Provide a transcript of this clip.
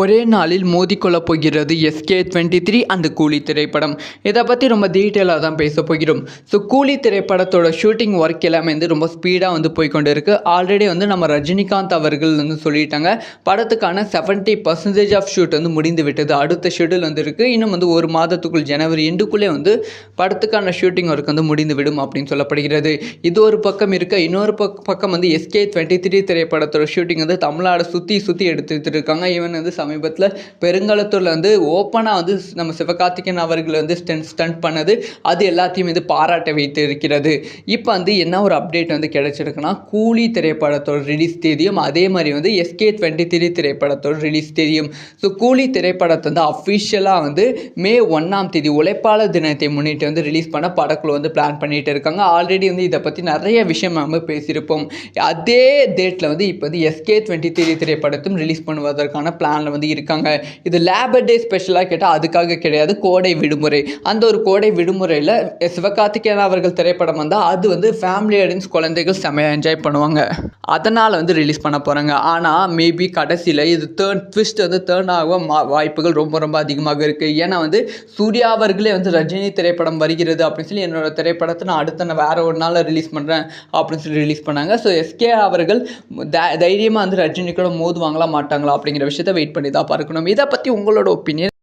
ஒரே நாளில் மோதிக்கொள்ளப் போகிறது எஸ்கே டுவெண்ட்டி த்ரீ அந்த கூலி திரைப்படம். இதை பற்றி ரொம்ப டீட்டெயிலாக தான் பேச போகிறோம். ஸோ கூலி திரைப்படத்தோட ஷூட்டிங் ஒர்க் எல்லாமே வந்து ரொம்ப ஸ்பீடாக வந்து போய்க்கொண்டு இருக்குது ஆல்ரெடி வந்து நம்ம ரஜினிகாந்த் அவர்கள் வந்து சொல்லிட்டாங்க. படத்துக்கான செவன்ட்டி பர்சன்டேஜ் ஆஃப் ஷூட் வந்து முடிந்து விட்டது. அடுத்த ஷெடியூல் வந்து இருக்குது இன்னும் வந்து ஒரு மாதத்துக்குள் ஜனவரி எண்டுக்குள்ளே வந்து படத்துக்கான ஷூட்டிங் ஒர்க் வந்து முடிந்து விடும் அப்படின்னு சொல்லப்படுகிறது. இது ஒரு பக்கம் இருக்க. இன்னொரு பக்கம் வந்து எஸ்கே டுவெண்ட்டி த்ரீ திரைப்படத்தோட ஷூட்டிங் வந்து தமிழ்நாடு சுற்றி சுற்றி எடுத்துகிட்டு இருக்காங்க. ஈவன் வந்து சமீபத்தில் பெருங்கலத்தூரில் வந்து ஓப்பனாக வந்து நம்ம சிவகார்த்திகேயன் அவர்கள் வந்து ஸ்டென்ட் ஸ்டண்ட் பண்ணது. அது எல்லாத்தையும் வந்து பாராட்ட வைத்து இருக்கிறது இப்போ வந்து என்ன ஒரு அப்டேட் வந்து கிடைச்சிருக்குன்னா கூலி திரைப்படத்தோட ரிலீஸ் தேதியும் அதே மாதிரி வந்து எஸ்கே டுவெண்ட்டி த்ரீ திரைப்படத்தோட ரிலீஸ் தேதியும். ஸோ கூலி திரைப்படத்தை வந்து அஃபிஷியலாக வந்து மே ஒன்றாம் தேதி உழைப்பாளர் தினத்தை முன்னிட்டு வந்து ரிலீஸ் பண்ண படக்குழு வந்து பிளான் பண்ணிட்டு இருக்காங்க. ஆல்ரெடி வந்து இதை பற்றி நிறைய விஷயம் நம்ம பேசியிருப்போம். அதே டேட்டில் வந்து இப்போ வந்து எஸ்கே டுவெண்ட்டி த்ரீ திரைப்படத்தும் ரிலீஸ் பண்ணுவதற்கான வந்து இருக்காங்க. இது லேபர் டே ஸ்பெஷலாக கேட்டால் அதுக்காக கிடையாது. கோடை விடுமுறை. அந்த ஒரு கோடை விடுமுறையில் சிவகார்த்திகேயன் அவர்கள் திரைப்படம் வந்தால் அது வந்து ஃபேமிலி ஆடியன்ஸ் குழந்தைகள் செமையாக என்ஜாய் பண்ணுவாங்க. அதனால் வந்து ரிலீஸ் பண்ண போகிறாங்க ஆனால் மேபி கடைசியில் இது தேர்ட் ட்விஸ்ட் வந்து தேர்ன் ஆக மா- வாய்ப்புகள் ரொம்ப ரொம்ப அதிகமாக இருக்குது ஏன்னா வந்து சூர்யா அவர்களே வந்து ரஜினி திரைப்படம் வருகிறது அப்படின்னு சொல்லி என்னோட திரைப்படத்தை நான் அடுத்த நான் வேறு ஒரு நாளில் ரிலீஸ் பண்ணுறேன் அப்படின்னு சொல்லி ரிலீஸ் பண்ணாங்க. ஸோ எஸ்கே அவர்கள் தைரியமாக வந்து ரஜினி கூட மோதுவாங்களா மாட்டாங்களா அப்படிங்கிற விஷயத்த வெயிட் பண்ணி தான் பார்க்கணும். இதை பற்றி உங்களோட ஒப்பீனியன்